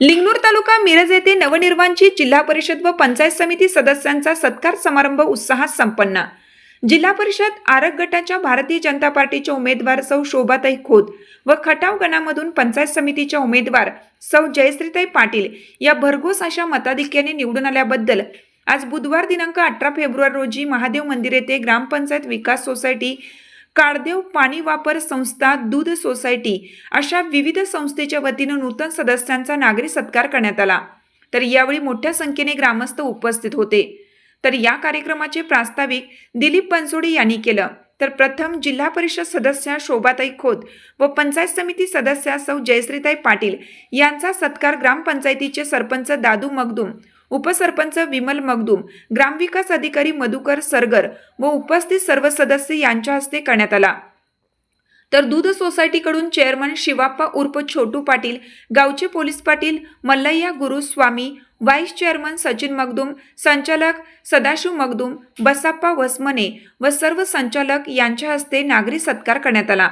लिंगनूर तालुका मिरज येथे नवनिर्माणची जिल्हा परिषद व पंचायत समिती सदस्यांचा सत्कार समारंभ उत्साहात संपन्न. जिल्हा परिषद आरग गटाच्या भारतीय जनता पार्टीच्या उमेदवार सौ शोभाताई खोत व खटाव गणामधून पंचायत समितीच्या उमेदवार सौ जयश्रीताई पाटील या भरघोस अशा मताधिक्याने निवडून आल्याबद्दल आज बुधवार दिनांक अठरा फेब्रुवारी रोजी महादेव मंदिर येथे ग्रामपंचायत विकास सोसायटी काळदेव पाणी वापर संस्था दूध सोसायटी अशा विविध संस्थेच्या वतीनं नूतन सदस्यांचा नागरी सत्कार करण्यात आला. तर यावेळी मोठ्या संख्येने ग्रामस्थ उपस्थित होते. तर या कार्यक्रमाचे प्रास्ताविक दिलीप बनसोडे यांनी केलं. तर प्रथम जिल्हा परिषद सदस्या शोभाताई खोत व पंचायत समिती सदस्या सौ जयश्रीताई पाटील यांचा सत्कार ग्रामपंचायतीचे सरपंच दादू मगदूम उपसरपंच विमल मगदूम ग्रामविकास अधिकारी मधुकर सरगर व उपस्थित सर्व सदस्य यांच्या हस्ते करण्यात आला. तर दूध सोसायटीकडून चेअरमन शिवाप्पा उर्फ छोटू पाटील गावचे police Patil Mallayya Guruswami vice chairman Sachin Magdum संचालक सदाशिव मगदूम बसाप्पा वसमने व सर्व संचालक यांच्या हस्ते नागरी सत्कार करण्यात आला.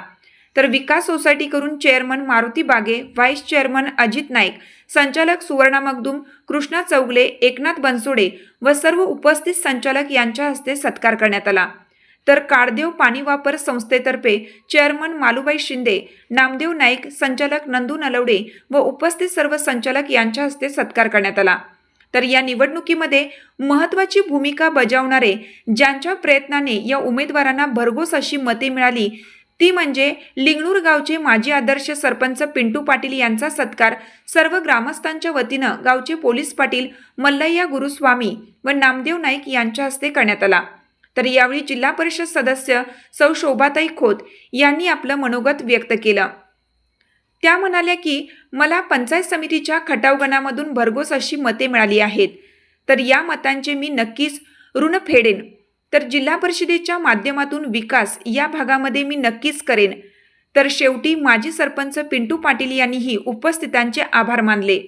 तर विकास सोसायटीकडून chairman Maruti Bage vice chairman Ajit Naik संचालक सुवर्णा मगदूम कृष्णा चौगले एकनाथ बनसोडे व सर्व उपस्थित संचालक यांच्या हस्ते सत्कार करण्यात आला. तर काळदेव पाणी वापर संस्थेतर्फे चेअरमन मालुबाई शिंदे नामदेव नाईक संचालक नंदू नलवडे व उपस्थित सर्व संचालक यांच्या हस्ते सत्कार करण्यात आला. तर या निवडणुकीमध्ये महत्त्वाची भूमिका बजावणारे ज्यांच्या प्रयत्नाने या उमेदवारांना भरघोस अशी मते मिळाली ती म्हणजे लिंगणूर गावचे माजी आदर्श सरपंच पिंटू पाटील यांचा सत्कार सर्व ग्रामस्थांच्या वतीनं गावचे पोलीस पाटील मल्लय्या गुरुस्वामी व नामदेव नाईक यांच्या हस्ते करण्यात आला. तर यावेळी जिल्हा परिषद सदस्य सौ शोभाताई खोत यांनी आपलं मनोगत व्यक्त केलं. त्या म्हणाल्या की मला पंचायत समितीच्या खटावगणामधून भरघोस अशी मते मिळाली आहेत. तर या मतांचे मी नक्कीच ऋण फेडेन. तर जिल्हा परिषदेच्या माध्यमातून विकास या भागामध्ये मी नक्कीच करेन. तर शेवटी माजी सरपंच पिंटू पाटील यांनीही उपस्थितांचे आभार मानले.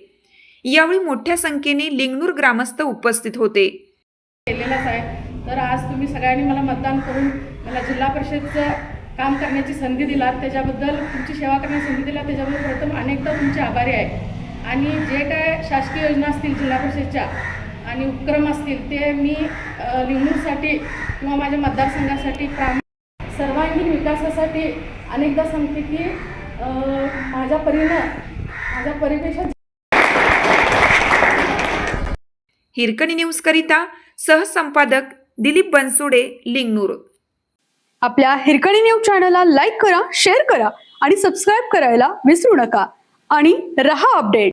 यावेळी मोठ्या संख्येने लिंगणूर ग्रामस्थ उपस्थित होते. केलेलाच आहे. तर आज तुम्ही सगळ्यांनी मला मतदान करून मला जिल्हा परिषदचं काम करण्याची संधी दिलात. त्याच्याबद्दल तुमची सेवा करण्याची संधी दिला त्याच्याबद्दल प्रथम अनेकदा तुमचे आभारी आहे. आणि जे काय शासकीय योजना असतील जिल्हा परिषदच्या आणि उपक्रम असतील ते मी लिंगणूरसाठी किंवा माझ्या मतदारसंघासाठी प्राम सर्वांगीण विकासासाठी अनेकदा सांगते की माझ्या परीनं माझ्या परिपेक्षा हिरकणी न्यूजकरिता सहसंपादक दिलीप बनसोडे लिंगनूर. आपल्या हिरकणी न्यूज चॅनलला लाईक करा शेअर करा आणि सबस्क्राईब करायला विसरू नका. आणि रहा अपडेट.